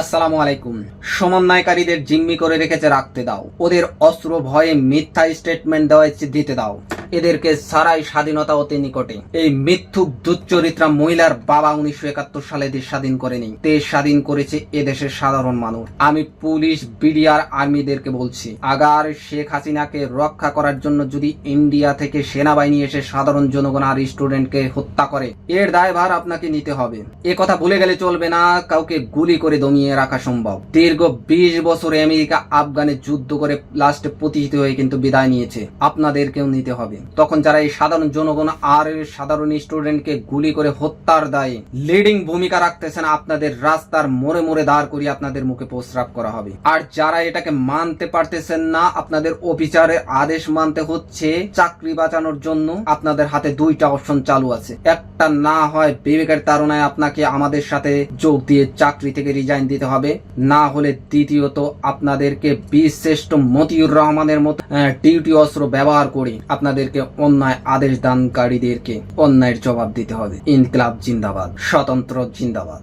আসসালামু আলাইকুম। সমন্বয়কারীদের জিম্মি করে রেখেছে রাখতে দাও। ওদের অস্ত্র ভয়ে মিথ্যা স্টেটমেন্ট দেওয়া দিতে দাও। এদেরকে সারাই স্বাধীনতা অতি নিকটে। এই মিথ্যুক দুচ্চরিত্রা মহিলার বাবা উনিশশো একাত্তর সালে দেশ স্বাধীন করেনি। দেশ স্বাধীন করেছে এদেশের সাধারণ মানুষ। আমি পুলিশ, বিডিআর, আর্মিদেরকে বলছি, আগার শেখ হাসিনাকে রক্ষা করার জন্য যদি ইন্ডিয়া থেকে সেনাবাহিনী এসে সাধারণ জনগণ আর স্টুডেন্টকে হত্যা করে, এর দায়ভার আপনাকে নিতে হবে। এ কথা ভুলে গেলে চলবে না, কাউকে গুলি করে দমিয়ে রাখা সম্ভব। দীর্ঘ বিশ বছরে আমেরিকা আফগানে যুদ্ধ করে লাস্টে প্রতিষ্ঠিত হয়ে কিন্তু বিদায় নিয়েছে। আপনাদেরকেও নিতে হবে। তখন যারা এই সাধারণ জনগণ আর সাধারণ স্টুডেন্টকে গুলি করে হত্যার দায়ে লিডিং ভূমিকা রাখতেছেন, আপনাদের রাস্তার মোড়ে মোড়ে দাঁড় করিয়ে আপনাদের মুখে প্রস্রাব করা হবে। আর যারা এটাকে মানতে পারতেছেন না, আপনাদের অফিসারের আদেশ মানতে হচ্ছে, চাকরি বাঁচানোর জন্য আপনাদের হাতে দুইটা অপশন চালু আছে। একটা না হয় বিবেকের তারণায় আপনাকে আমাদের সাথে যোগ দিয়ে চাকরি থেকে রিজাইন দিতে হবে। না হলে দ্বিতীয়ত আপনাদেরকে বীরশ্রেষ্ঠ মতিউর রহমানের মতো ডিউটি অস্ত্র ব্যবহার করে আপনাদেরকে অন্যায় আদেশ দানকারীদেরকে অন্যায়ের জবাব দিতে হবে। ইনকলাব জিন্দাবাদ, স্বতন্ত্র জিন্দাবাদ।